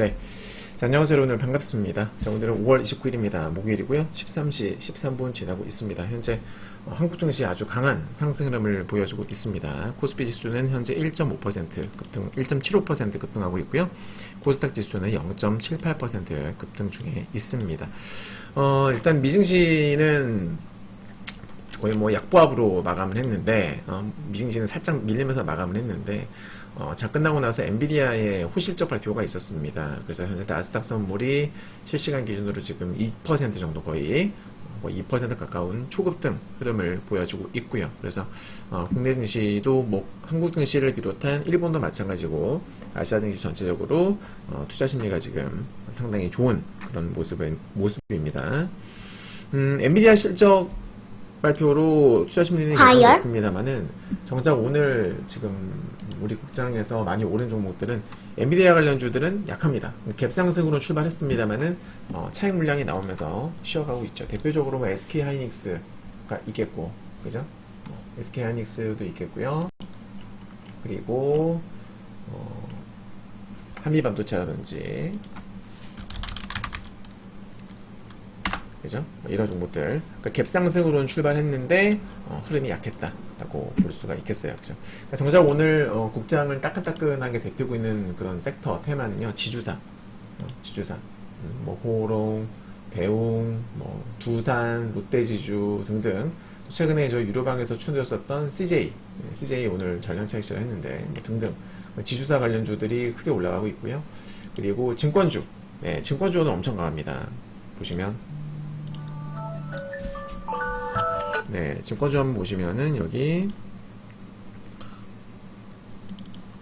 네. 자, 안녕하세요, 여러분들. 반갑습니다. 자, 오늘은 5월 29일입니다. 목요일이고요. 13시 13분 지나고 있습니다. 현재 어, 한국 증시 아주 강한 상승 흐름을 보여주고 있습니다. 코스피 지수는 현재 1.5% 급등, 1.75% 급등하고 있고요. 코스닥 지수는 0.78% 급등 중에 있습니다. 어, 일단 미증시는 거의 뭐 약보합으로 마감을 했는데 어, 미증시는 살짝 밀리면서 마감을 했는데 어, 자 끝나고 나서 엔비디아의 호실적 발표가 있었습니다. 그래서 현재 나스닥 선물이 실시간 기준으로 지금 2% 정도 거의 거의 2% 가까운 초급등 흐름을 보여주고 있고요. 그래서 어, 국내 증시도 뭐 한국 증시를 비롯한 일본도 마찬가지고 아시아 증시 전체적으로 어, 투자 심리가 지금 상당히 좋은 그런 모습은 모습입니다. 음, 엔비디아 실적 발표로 심리는 과열? 예상됐습니다만은 정작 오늘 지금 우리 국장에서 많이 오른 종목들은 엔비디아 관련주들은 약합니다. 갭상승으로 출발했습니다만은 어, 차익 물량이 나오면서 쉬어가고 있죠. 대표적으로 뭐 SK 하이닉스가 있겠고, 그죠? 어, SK 하이닉스도 있겠고요. 그리고 어, 한미반도체라든지 그죠? 뭐 이런 종목들. 그러니까 갭상승으로는 출발했는데 어, 흐름이 약했다라고 볼 수가 있겠어요. 그죠? 그러니까 정작 오늘 어, 국장을 따끈따끈하게 대표고 있는 그런 섹터 테마는요. 지주사, 어, 지주사, 음, 뭐 호롱, 대웅, 뭐 두산, 롯데지주 등등. 최근에 저 유료방에서 추천드렸었던 CJ, 네, CJ 오늘 전량 차익 시작했는데 뭐 등등 지주사 관련 주들이 크게 올라가고 있고요. 그리고 증권주, 네, 증권주는 엄청 강합니다. 보시면 네, 증권주 한번 보시면은 여기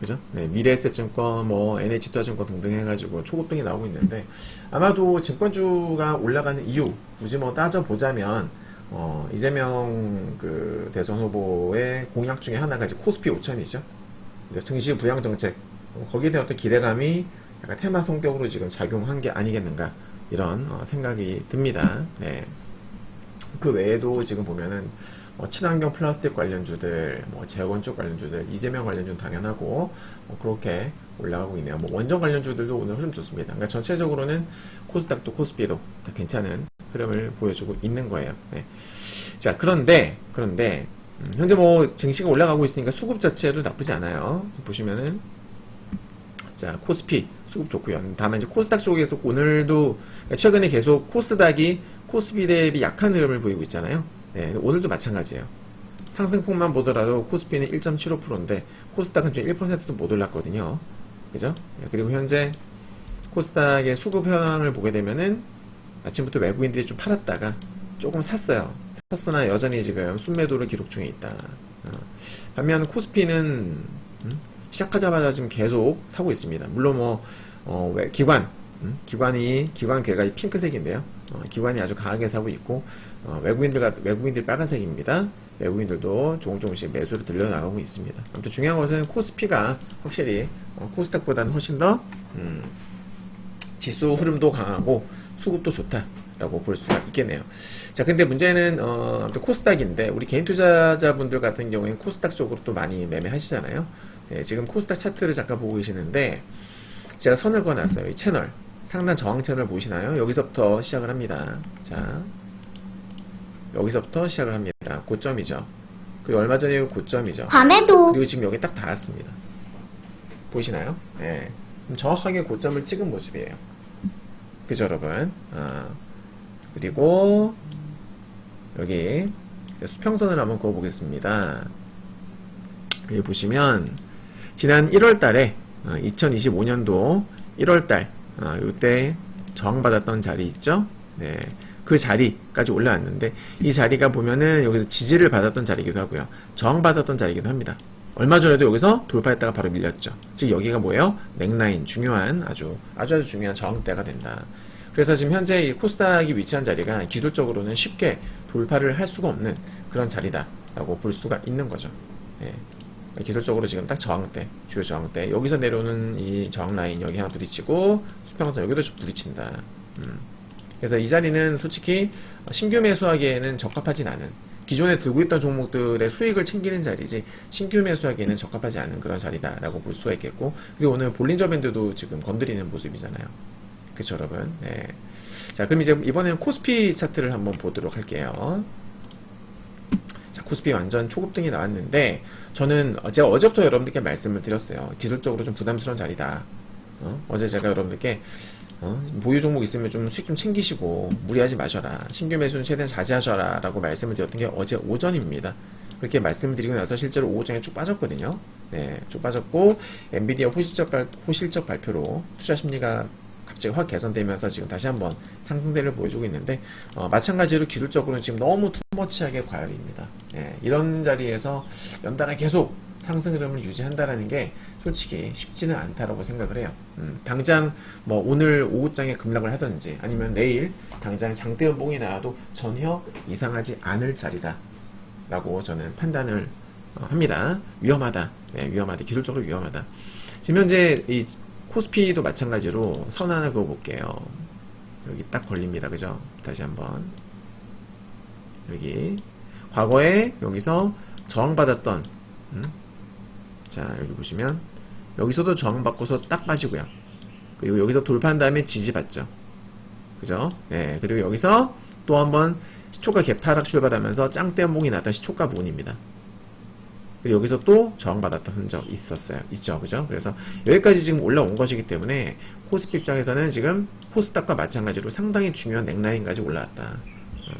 그죠? 네, 미래에셋증권, 뭐 NH투자증권 등등 해가지고 초급등이 나오고 있는데 아마도 증권주가 올라가는 이유 굳이 뭐 따져 보자면 어, 이재명 그 대선 후보의 공약 중에 하나가 이제 코스피 5천이죠. 증시 부양 정책 어, 거기에 대한 어떤 기대감이 약간 테마 성격으로 지금 작용한 게 아니겠는가 이런 어, 생각이 듭니다. 네. 그 외에도 지금 보면은 뭐 친환경 플라스틱 관련주들, 뭐 재건축 관련주들, 이재명 관련주는 당연하고 뭐 그렇게 올라가고 있네요. 뭐 원전 관련주들도 오늘 흐름 좋습니다. 그러니까 전체적으로는 코스닥도 코스피도 다 괜찮은 흐름을 보여주고 있는 거예요. 네. 자 그런데 그런데 음, 현재 뭐 증시가 올라가고 있으니까 수급 자체도 나쁘지 않아요. 보시면은 자 코스피 수급 좋고요. 다만 이제 코스닥 쪽에서 오늘도 그러니까 최근에 계속 코스닥이 코스피 대비 약한 흐름을 보이고 있잖아요. 네, 오늘도 마찬가지예요. 상승폭만 보더라도 코스피는 1.75%인데 코스닥은 지금 1%도 못 올랐거든요. 그죠? 네, 그리고 현재 코스닥의 수급 현황을 보게 되면은 아침부터 외국인들이 좀 팔았다가 조금 샀어요. 샀으나 여전히 지금 순매도를 기록 중에 있다. 어. 반면 코스피는 음, 시작하자마자 지금 계속 사고 있습니다. 물론 뭐 어, 왜- 기관 음, 기관이 기관 괴가 핑크색인데요. 어, 기관이 아주 강하게 사고 있고 어, 외국인들 같 외국인들 빨간색입니다. 외국인들도 조금 조금씩 매수를 들려나가고 있습니다. 아무튼 중요한 것은 코스피가 확실히 어, 코스닥보다는 훨씬 더 음, 지수 흐름도 강하고 수급도 좋다 라고 볼 수가 있겠네요. 자, 근데 문제는 어, 아무튼 코스닥인데 우리 개인 투자자분들 같은 경우에는 코스닥 쪽으로 또 많이 매매하시잖아요. 네, 지금 코스닥 차트를 잠깐 보고 계시는데 제가 선을 그어놨어요. 이 채널 상단 저항 채널 보이시나요? 여기서부터 시작을 합니다. 자, 여기서부터 시작을 합니다. 고점이죠. 그리고 얼마 전에 고점이죠. 밤에도 그리고 지금 여기 딱 닿았습니다. 보이시나요? 예. 정확하게 고점을 찍은 모습이에요. 그죠, 여러분? 아, 그리고 여기 수평선을 한번 그어보겠습니다. 여기 보시면 지난 1월 달에 2025년도 1월 달 아, 요때 저항받았던 자리 있죠? 네. 그 자리까지 올라왔는데 이 자리가 보면은 여기서 지지를 받았던 자리이기도 하고요. 저항받았던 자리이기도 합니다. 얼마 전에도 여기서 돌파했다가 바로 밀렸죠. 즉 여기가 뭐예요? 넥라인 중요한 아주 아주 아주 중요한 저항대가 된다. 그래서 지금 현재 이 코스닥이 위치한 자리가 기술적으로는 쉽게 돌파를 할 수가 없는 그런 자리다라고 볼 수가 있는 거죠. 예. 기술적으로 지금 딱 저항대, 주요 저항대. 여기서 내려오는 이 저항 라인 여기 하나 부딪히고 수평선 여기도 좀 부딪힌다. 음. 그래서 이 자리는 솔직히 신규 매수하기에는 적합하진 않은 기존에 들고 있던 종목들의 수익을 챙기는 자리지 신규 매수하기에는 적합하지 않은 그런 자리다라고 볼 수가 있겠고 그리고 오늘 볼린저 밴드도 지금 건드리는 모습이잖아요. 그쵸 여러분. 네. 자 그럼 이제 이번에는 코스피 차트를 한번 보도록 할게요. 자, 코스피 완전 초급등이 나왔는데 저는 어, 제가 어제부터 여러분들께 말씀을 드렸어요. 기술적으로 좀 부담스러운 자리다. 어? 제 제가 여러분들께 어? 보유 종목 있으면 좀 수익 좀 챙기시고 무리하지 마셔라. 신규 매수는 최대한 자제하셔라. 라고 말씀을 드렸던 게 어제 오전입니다. 그렇게 말씀을 드리고 나서 실제로 오전에 쭉 빠졌거든요. 네, 쭉 빠졌고 엔비디아 호실적, 발, 호실적 발표로 투자 심리가 갑자기 확 개선되면서 지금 다시 한번 상승세를 보여주고 있는데 어, 마찬가지로 기술적으로는 지금 너무 투머치하게 과열입니다. 예, 이런 자리에서 연달아 계속 상승 흐름을 유지한다라는 게 솔직히 쉽지는 않다라고 생각을 해요. 음, 당장 뭐 오늘 오후장에 급락을 하든지 아니면 내일 당장 장대음봉이 나와도 전혀 이상하지 않을 자리다라고 저는 판단을 어, 합니다. 위험하다. 예, 위험하다. 기술적으로 위험하다. 지금 현재 이 코스피도 마찬가지로 선 하나 그어볼게요. 여기 딱 걸립니다. 그죠? 다시 한번. 여기. 과거에 여기서 저항받았던, 음? 자, 여기 보시면, 여기서도 저항받고서 딱 빠지고요. 그리고 여기서 돌파한 다음에 지지받죠. 그죠? 네. 그리고 여기서 또 한번 시초가 개파락 출발하면서 짱대목이 났던 시초가 부분입니다. 그리고 여기서 또 저항받았던 흔적 있었어요. 있죠. 그죠? 그래서 여기까지 지금 올라온 것이기 때문에 코스피 입장에서는 지금 코스닥과 마찬가지로 상당히 중요한 넥라인까지 올라왔다. 어.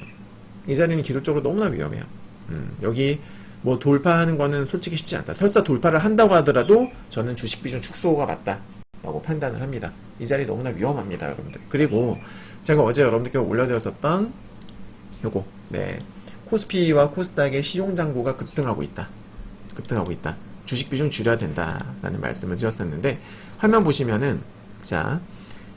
이 자리는 기술적으로 너무나 위험해요. 음, 여기 뭐 돌파하는 거는 솔직히 쉽지 않다. 설사 돌파를 한다고 하더라도 저는 주식 비중 축소가 맞다. 라고 판단을 합니다. 이 자리 너무나 위험합니다, 여러분들. 그리고 제가 어제 여러분들께 올려드렸었던 요거, 네. 코스피와 코스닥의 시용 잔고가 급등하고 있다. 급등하고 있다. 주식 비중 줄여야 된다라는 말씀을 드렸었는데 화면 보시면은 자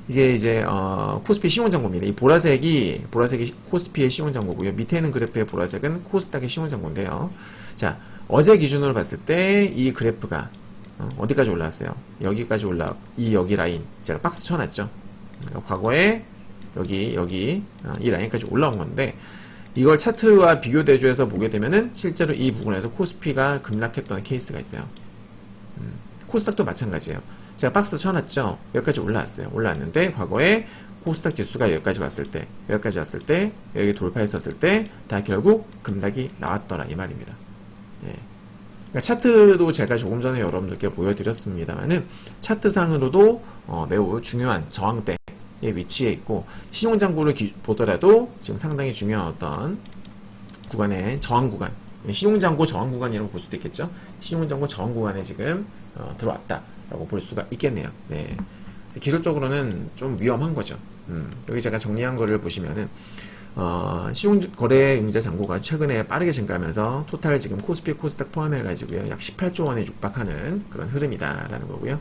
이게 이제 어, 코스피 시온장고입니다. 이 보라색이 보라색이 코스피의 시온장고고요. 밑에 있는 그래프의 보라색은 코스닥의 시온장고인데요. 자 어제 기준으로 봤을 때 이 그래프가 어, 디까지 올라왔어요? 여기까지 올라 이 여기 라인 제가 박스 쳐놨죠. 그러니까 과거에 여기 여기 어, 이 라인까지 올라온 건데 이걸 차트와 비교 대조해서 보게 되면은 실제로 이 부분에서 코스피가 급락했던 케이스가 있어요. 음, 코스닥도 마찬가지예요. 제가 박스 쳐놨죠. 여기까지 올라왔어요. 올라왔는데 과거에 코스닥 지수가 여기까지 왔을 때, 여기까지 왔을 때, 여기 돌파했었을 때 다 결국 급락이 나왔더라 이 말입니다. 예. 그러니까 차트도 제가 조금 전에 여러분들께 보여드렸습니다만은 차트상으로도 어, 매우 중요한 저항대 의 위치에 있고 신용장구를 기- 보더라도 지금 상당히 중요한 어떤 구간의 저항 구간 신용장고 저항 구간이라고 볼 수도 있겠죠 신용장고 저항 구간에 지금 어, 들어왔다라고 볼 수가 있겠네요 네. 기술적으로는 좀 위험한 거죠 음, 여기 제가 정리한 거를 보시면은 어, 신용 거래 융자 잔고가 최근에 빠르게 증가하면서 토탈 지금 코스피 코스닥 포함해 가지고요 약 18조 원에 육박하는 그런 흐름이다라는 거고요.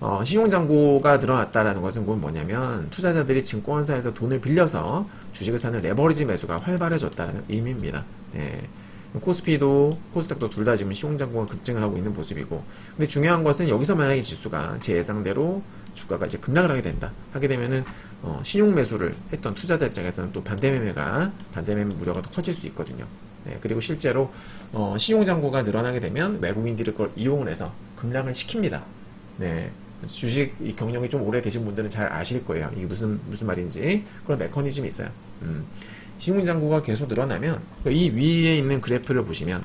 어, 신용잔고가 늘어났다라는 것은 뭐냐면 투자자들이 증권사에서 돈을 빌려서 주식을 사는 레버리지 매수가 활발해졌다는 의미입니다. 예. 코스피도 코스닥도 둘 다 지금 신용잔고가 급증을 하고 있는 모습이고 근데 중요한 것은 여기서 만약에 지수가 제 예상대로 주가가 이제 급락을 하게 된다 하게 되면은 어, 신용 매수를 했던 투자자 입장에서는 또 반대 매매가 반대 매매 우려가 더 커질 수 있거든요. 네, 그리고 실제로 어, 신용 잔고가 늘어나게 되면 외국인들이 그걸 이용을 해서 급락을 시킵니다. 네. 주식 이 경력이 좀 오래 되신 분들은 잘 아실 거예요. 이게 무슨 무슨 말인지 그런 메커니즘이 있어요. 음. 신용 잔고가 계속 늘어나면 이 위에 있는 그래프를 보시면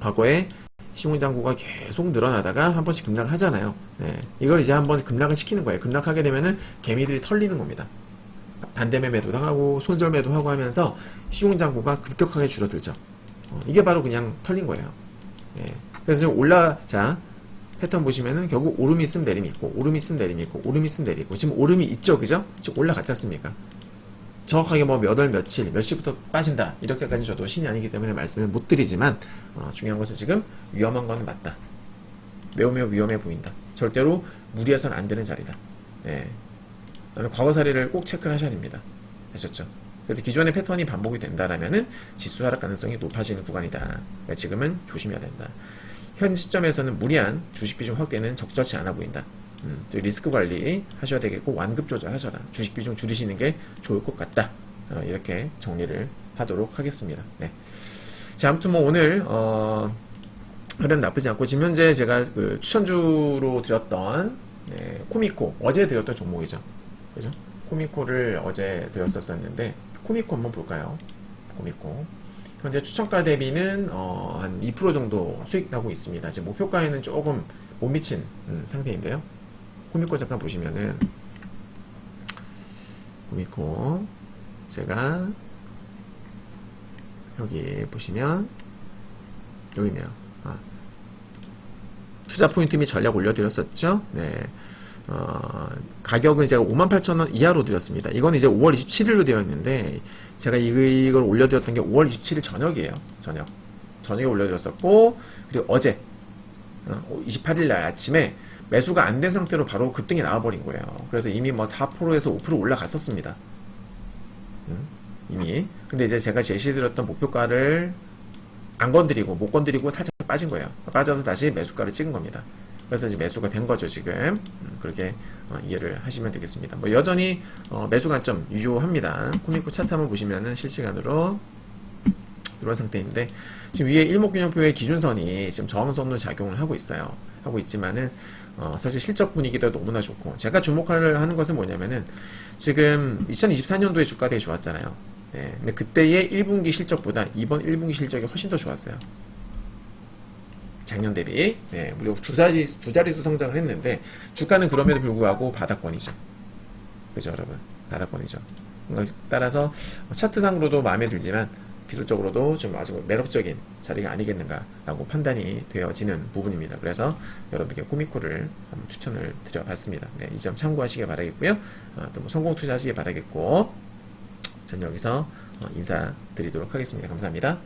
과거에 신용 잔고가 계속 늘어나다가 한 번씩 급락을 하잖아요. 네. 이걸 이제 한 번씩 급락을 시키는 거예요. 급락하게 되면은 개미들이 털리는 겁니다. 반대 매매도 당하고 손절 매도 하고 하면서 신용 잔고가 급격하게 줄어들죠. 어, 이게 바로 그냥 털린 거예요. 예. 그래서 지금 올라 자 패턴 보시면은 결국 오름이 있으면 내림이 있고 오름이 있으면 내림이 있고 오름이 있으면 내림이 있고. 지금 오름이 있죠? 그죠? 지금 올라갔지 않습니까? 정확하게 뭐 몇 월 며칠 몇 시부터 빠진다. 이렇게까지 저도 신이 아니기 때문에 말씀을 못 드리지만 어, 중요한 것은 지금 위험한 거는 맞다. 매우 매우 위험해 보인다. 절대로 무리해서는 안 되는 자리다. 네. 나는 과거 사례를 꼭 체크를 하셔야 됩니다. 아셨죠? 그래서 기존의 패턴이 반복이 된다라면은 지수 하락 가능성이 높아지는 구간이다. 그러니까 지금은 조심해야 된다 현 시점에서는 무리한 주식 비중 확대는 적절치 않아 보인다. 음, 또 리스크 관리 하셔야 되겠고 완급 조절하셔라. 주식 비중 줄이시는 게 좋을 것 같다. 어, 이렇게 정리를 하도록 하겠습니다. 네. 자, 아무튼 뭐 오늘 어, 흐름 나쁘지 않고 지금 현재 제가 그 추천주로 드렸던 네, 코미코 어제 드렸던 종목이죠. 그죠? 코미코를 어제 드렸었었는데 코미코 한번 볼까요? 코미코 현재 추천가 대비는 어, 한 2% 정도 수익 나고 있습니다. 지금 목표가에는 조금 못 미친 음, 상태인데요. 코미코 잠깐 보시면은 코미코 제가 여기 보시면 여기 있네요. 아, 투자 포인트 및 전략 올려드렸었죠. 네. 어, 가격은 제가 58,000원 이하로 드렸습니다. 이건 이제 5월 27일로 되어 있는데, 제가 이- 이걸 올려드렸던 게 5월 27일 저녁이에요. 저녁. 저녁에 올려드렸었고, 그리고 어제, 28일 날 아침에 매수가 안 된 상태로 바로 급등이 나와버린 거예요. 그래서 이미 뭐 4%에서 5% 올라갔었습니다. 음, 이미. 근데 이제 제가 제시드렸던 목표가를 안 건드리고 못 건드리고 살짝 빠진 거예요. 빠져서 다시 매수가를 찍은 겁니다. 그래서 이제 매수가 된 거죠 지금 음, 그렇게 어, 이해를 하시면 되겠습니다. 뭐 여전히 어, 매수 관점 유효합니다. 코미코 차트 한번 보시면은 실시간으로 이런 상태인데 지금 위에 일목균형표의 기준선이 지금 저항선으로 작용을 하고 있어요. 하고 있지만은 어, 사실 실적 분위기도 너무나 좋고 제가 주목을 하는 것은 뭐냐면은 지금 2024년도에 주가 되게 좋았잖아요. 네, 근데 그때의 1분기 실적보다 이번 1분기 실적이 훨씬 더 좋았어요. 작년 대비 네, 무려 두 자리 두 자릿수 성장을 했는데 주가는 그럼에도 불구하고 바닥권이죠. 그죠, 여러분? 바닥권이죠. 따라서 차트상으로도 마음에 들지만 기술적으로도 좀 아주 매력적인 자리가 아니겠는가라고 판단이 되어지는 부분입니다. 그래서 여러분께 코미코를 추천을 드려봤습니다. 네, 이 점 참고하시길 바라겠고요. 아, 또뭐 성공 투자하시길 바라겠고, 전 여기서 어, 인사드리도록 하겠습니다. 감사합니다.